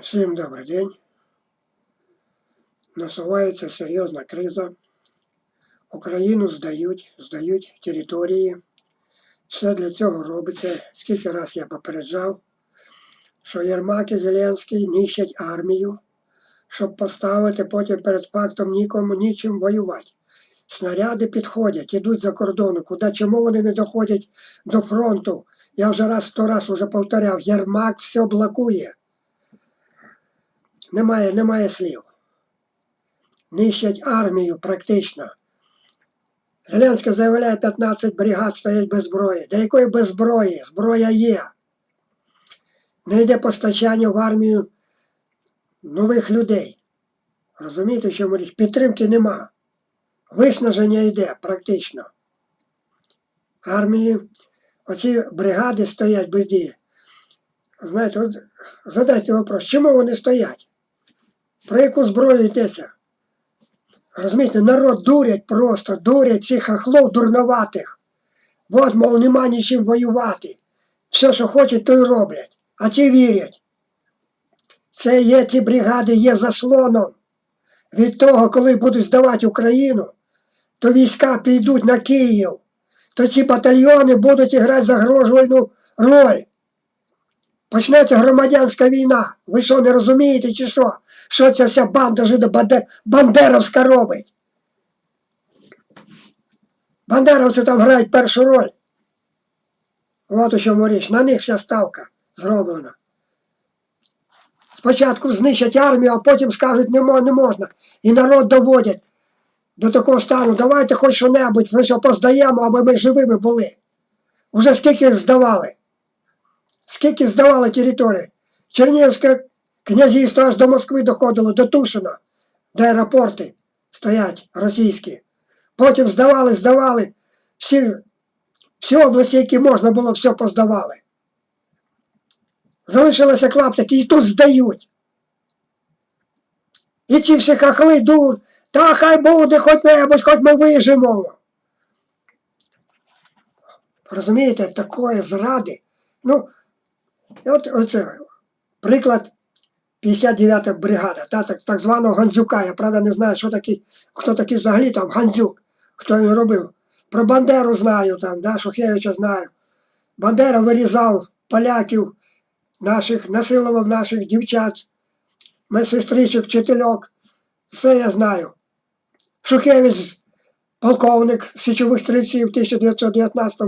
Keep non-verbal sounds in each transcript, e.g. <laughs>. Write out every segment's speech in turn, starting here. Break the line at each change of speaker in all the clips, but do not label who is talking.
Всім добрий день. Насувається серйозна криза. Україну здають, здають території. Все для цього робиться. Скільки раз я попереджав, що Єрмак і Зеленський нищать армію, щоб поставити потім перед фактом нікому нічим воювати. Снаряди підходять, ідуть за кордону. Куди чому вони не доходять до фронту? Я вже раз сто раз уже повторяв, Єрмак все блокує. Немає, немає слів. Нищать армію практично. Зеленський заявляє 15 бригад стоять без зброї. До якої без зброї? Зброя є. Не йде постачання в армію нових людей. Розумієте, що річ? Підтримки нема. Виснаження йде практично. Армії, оці бригади стоять без дії. Знаєте, от задайте вопрос, чому вони стоять? Про яку зброю йдеться? Розумієте, народ дурять просто, дурять цих хахлов дурноватих. От, мов, нема нічим воювати. Все, що хочуть, то й роблять. А ці вірять. Це є ті бригади, є заслоном. Від того, коли будуть здавати Україну, то війська підуть на Київ, то ці батальйони будуть грати загрожувальну роль. Почнеться громадянська війна. Ви що, не розумієте, чи що? Що ця вся банда жидо Бандеровська робить? Бандеровці там грають першу роль. От у чому річ. На них вся ставка зроблена. Спочатку знищать армію, а потім скажуть, не, мо- не можна. І народ доводять до такого стану. Давайте хоч що-небудь, ми що поздаємо, аби ми живими були. Уже скільки здавали? Скільки здавали території? Чернігівське князівство аж до Москви доходило, до Тушина, де аеропорти стоять російські. Потім здавали, здавали, всі, всі області, які можна було, все поздавали. Залишилося клаптики, і тут здають. І ці всі хахли дур, та хай буде хоч небудь, хоч ми вижимо. Розумієте, такої зради. Ну, от оце приклад 59-та бригада, та, так, так званого Гандзюка. Я правда не знаю, що такий, хто такий взагалі там Гандзюк, хто він робив. Про Бандеру знаю там, да, Шухевича знаю. Бандера вирізав поляків, наших, насилував наших дівчат, медсестричок, вчительок. Все я знаю. Шухевич, полковник січових стрільців в 1919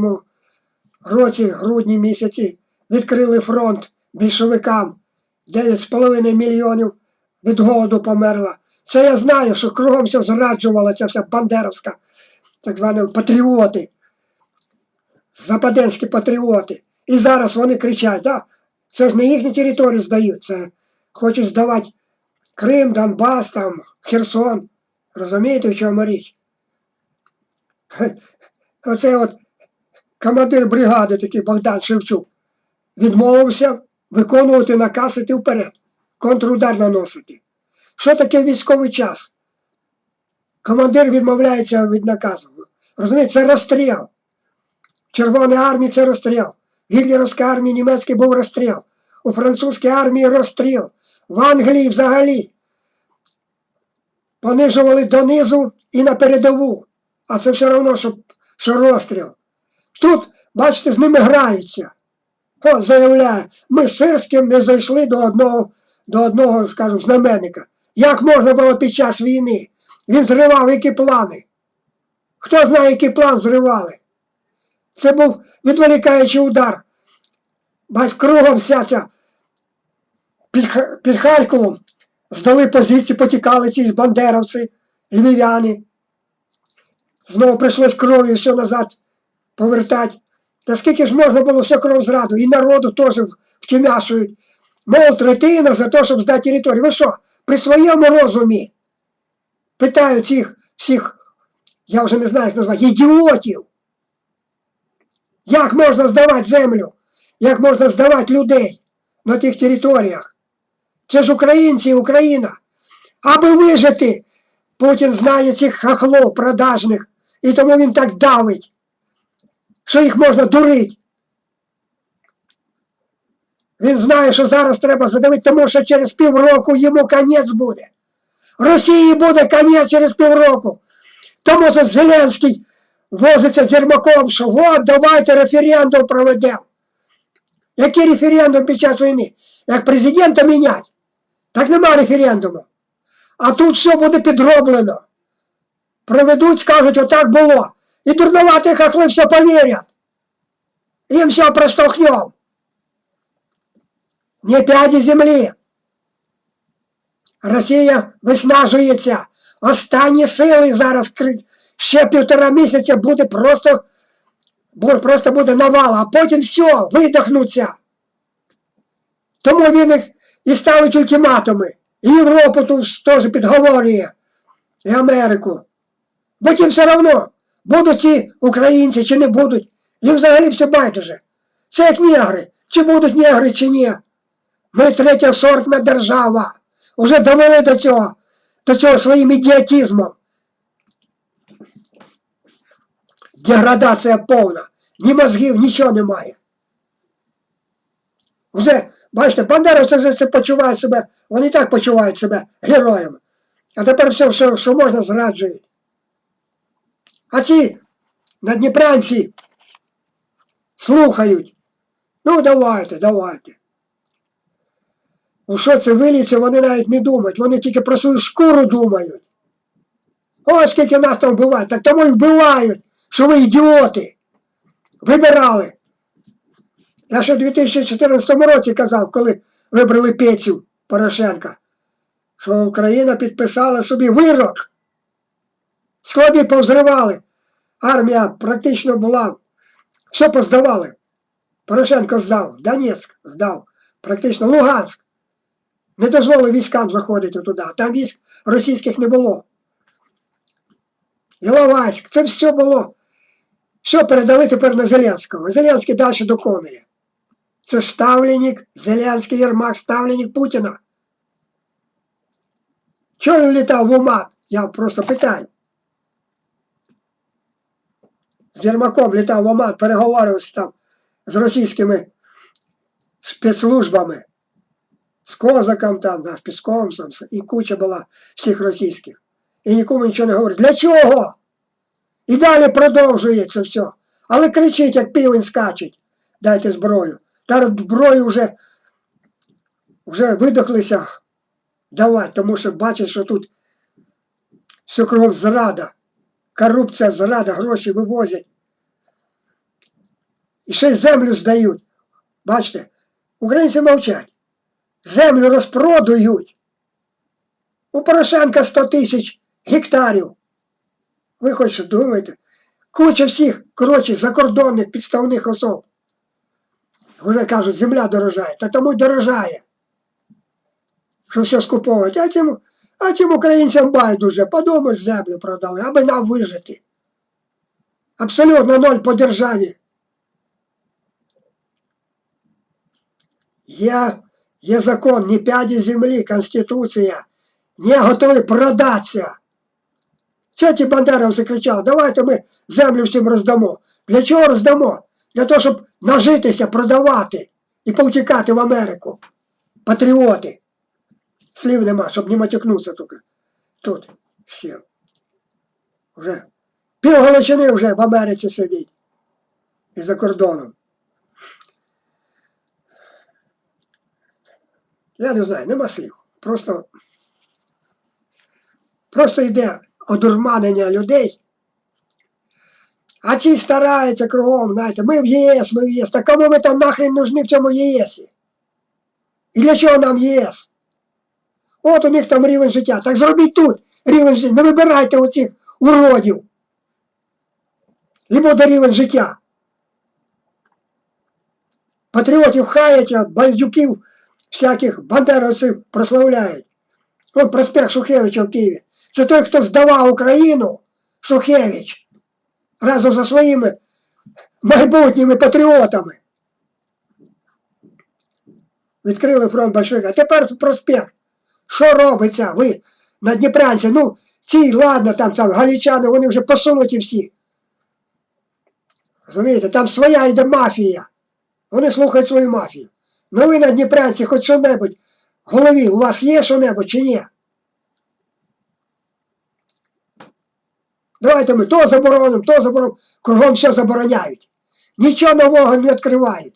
році, грудні місяці, відкрили фронт більшовикам. 9,5 мільйонів від голоду померла. Це я знаю, що кругом все зраджувала ця вся бандеровська, так звані патріоти, западенські патріоти. І зараз вони кричать, да, це ж не їхні території здають, це хочуть здавати Крим, Донбас, там, Херсон. Розумієте, в чому річ? <laughs> Оце от командир бригади, такий Богдан Шевчук, відмовився виконувати наказ іти вперед, контрудар наносити. Що таке військовий час? Командир відмовляється від наказу. Розумієте, це розстріл. В Червоній армії це розстріл. Гітлерівській армії німецькій був розстріл. У французькій армії розстріл. В Англії взагалі понижували донизу і на передову. А це все одно, що, що розстріл. Тут, бачите, з ними граються. От заявляє, ми з Сирським не зайшли до одного, до одного, скажімо, знаменника. Як можна було під час війни? Він зривав які плани. Хто знає, який план зривали? Це був відволікаючий удар. Бач, кругом вся ця під, під Харковом здали позиції, потікали ці бандеровці, львів'яни. Знову прийшлось кров'ю все назад повертати. Та скільки ж можна було все кров зраду, і народу теж втімяшують. Мов третина за те, щоб здати територію. Ви що, при своєму розумі? Питаю цих всіх, я вже не знаю, як назвати, ідіотів. Як можна здавати землю? Як можна здавати людей на тих територіях? Це ж українці і Україна. Аби вижити, Путін знає цих хахлов продажних, і тому він так давить що їх можна дурити. Він знає, що зараз треба задавити, тому що через півроку йому конець буде. Росії буде конець через півроку. Тому що Зеленський возиться з Єрмаком, що от давайте референдум проведемо. Який референдум під час війни? Як президента мінять? Так нема референдуму. А тут все буде підроблено. Проведуть, скажуть, отак було. І дурнувати хахли все повірять. Їм все проштовхнем. Не п'яді землі. Росія виснажується. Останні сили зараз ще півтора місяця буде просто, просто буде навал, а потім все, видохнуться. Тому він їх і ставить ультиматуми. І Європу тут теж підговорює, і Америку. Потім все одно, будуть ці українці чи не будуть, їм взагалі все байдуже. Це як негри, чи будуть негри, чи ні. Ми третя сортна держава. Уже довели до цього, до цього своїм ідіотизмом. Деградація повна. Ні мозгів, нічого немає. Вже, бачите, бандеровці вже це почувають себе, вони так почувають себе героями. А тепер все, все, що можна, зраджують. А ці надніпрянці слухають. Ну, давайте, давайте. У що це виліться, вони навіть не думають, вони тільки про свою шкуру думають. Ось скільки нас там вбивають, так тому і вбивають, що ви ідіоти. Вибирали. Я ще в 2014 році казав, коли вибрали Петю Порошенка, що Україна підписала собі вирок. Склади повзривали. Армія практично була, все поздавали. Порошенко здав, Донецьк здав, практично Луганськ. Не дозволив військам заходити туди, там військ російських не було. Іловайськ, це все було. Все передали тепер на Зеленського. Зеленський далі доконує. Це ставленник, Зеленський Єрмак, ставленник Путіна. Чого він літав в Уман? Я просто питаю. З Єрмаком літав в Оман, переговорювався там з російськими спецслужбами, з Козаком там, да, з Пісковим там, і куча була всіх російських. І нікому нічого не говорить. Для чого? І далі продовжується все. Але кричить, як півень скачить. Дайте зброю. Та зброю вже, вже видохлися давати, тому що бачать, що тут все кров зрада. Корупція, зрада, гроші вивозять. І ще й землю здають. Бачите, українці мовчать. Землю розпродають. У Порошенка 100 тисяч гектарів. Ви хоч думаєте? Куча всіх, коротше, закордонних підставних особ. Вже кажуть, земля дорожає, та тому й дорожає. Що все скуповують. А цим, а цим українцям байдуже, подумаєш, землю продали, аби нам вижити. Абсолютно ноль по державі. Є, є закон, ні п'яді землі, Конституція. Не готові продатися. Що ті бандеровці кричали, давайте ми землю всім роздамо. Для чого роздамо? Для того, щоб нажитися, продавати і повтікати в Америку. Патріоти. Слів нема, щоб не матюкнутися тільки. Тут все. Вже пів Галичини вже в Америці сидить. І за кордоном. Я не знаю, нема слів. Просто, просто йде одурманення людей. А ці стараються кругом, знаєте, ми в ЄС, ми в ЄС. Та кому ми там нахрен нужні в цьому ЄСі? І для чого нам ЄС? От у них там рівень життя. Так зробіть тут рівень життя. Не вибирайте оцих уродів. І буде рівень життя. Патріотів хаять, а бандюків всяких бандеровців прославляють. Вон проспект Шухевича в Києві. Це той, хто здавав Україну, Шухевич, разом за своїми майбутніми патріотами. Відкрили фронт большевика. А тепер проспект. Що робиться? Ви на Дніпрянці? Ну, ці, ладно, там, там галічани, вони вже посунуті всі. Розумієте, там своя йде мафія. Вони слухають свою мафію. Ну ви на Дніпрянці хоч що-небудь в голові у вас є що-небудь чи ні? Давайте ми то заборонимо, то заборонимо. Кругом все забороняють. Нічого нового не відкривають.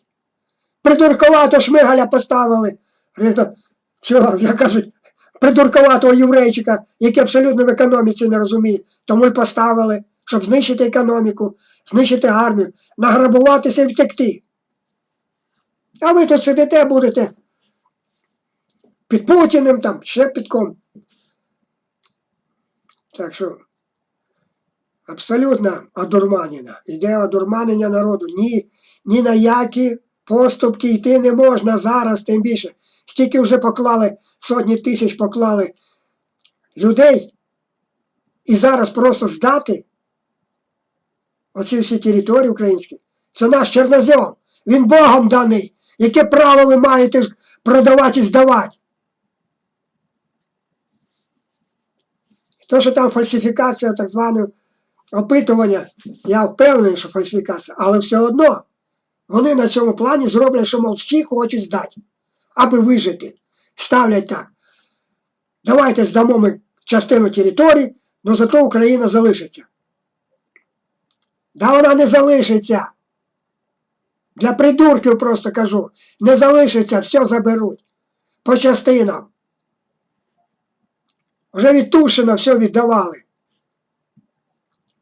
Придурковато шмигаля поставили. Цього, як кажуть, придурковатого єврейчика, який абсолютно в економіці не розуміє. Тому й поставили, щоб знищити економіку, знищити армію, награбуватися і втекти. А ви тут сидите, будете під Путіним там, ще під ком. Так що абсолютно одурманена. Іде одурманення народу. Ні, ні на які поступки йти не можна зараз, тим більше. Стільки вже поклали, сотні тисяч поклали людей. І зараз просто здати оці всі території українські. Це наш чорнозем. Він Богом даний. Яке право ви маєте продавати і здавати? То, що там фальсифікація, так зване опитування, я впевнений, що фальсифікація, але все одно вони на цьому плані зроблять, що, мов, всі хочуть здати, аби вижити. Ставлять так. Давайте здамо ми частину території, але зато Україна залишиться. Да вона не залишиться. Для придурків просто кажу, не залишиться, все заберуть. По частинам. Вже від Тушина все віддавали.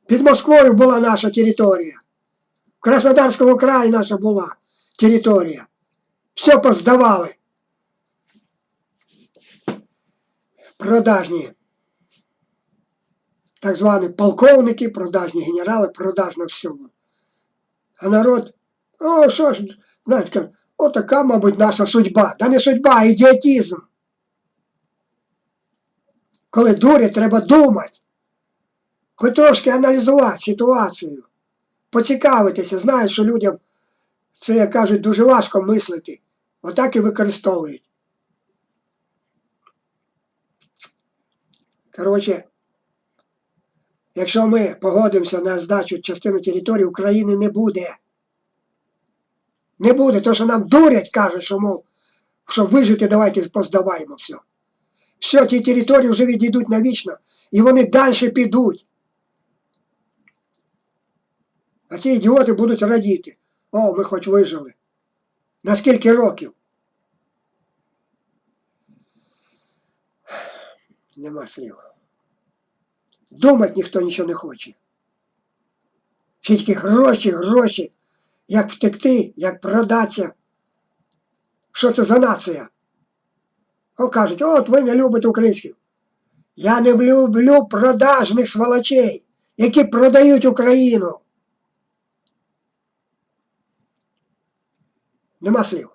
Під Москвою була наша територія. В Краснодарському краї наша була територія. Все поздавали. Продажні. Так звані полковники, продажні генерали, продажно було. А народ, о, що ж, знаєте, отака, мабуть, наша судьба. Да не судьба, а ідіотизм. Коли дурять, треба думати. Хоч трошки аналізувати ситуацію. Поцікавитися, знають, що людям це, як кажуть, дуже важко мислити. Отак і використовують. Коротше, якщо ми погодимося на здачу частини території, України не буде. Не буде, то що нам дурять, кажуть, що, мов, щоб вижити, давайте поздаваємо все. Все, ті території вже відійдуть навічно, і вони далі підуть. А ці ідіоти будуть радіти. О, ми хоч вижили. На скільки років? Нема слів. Думати ніхто нічого не хоче. Тільки гроші, гроші. Як втекти, як продатися. Що це за нація? О, кажуть, от ви не любите українських. Я не люблю продажних сволочей, які продають Україну. Нема слів.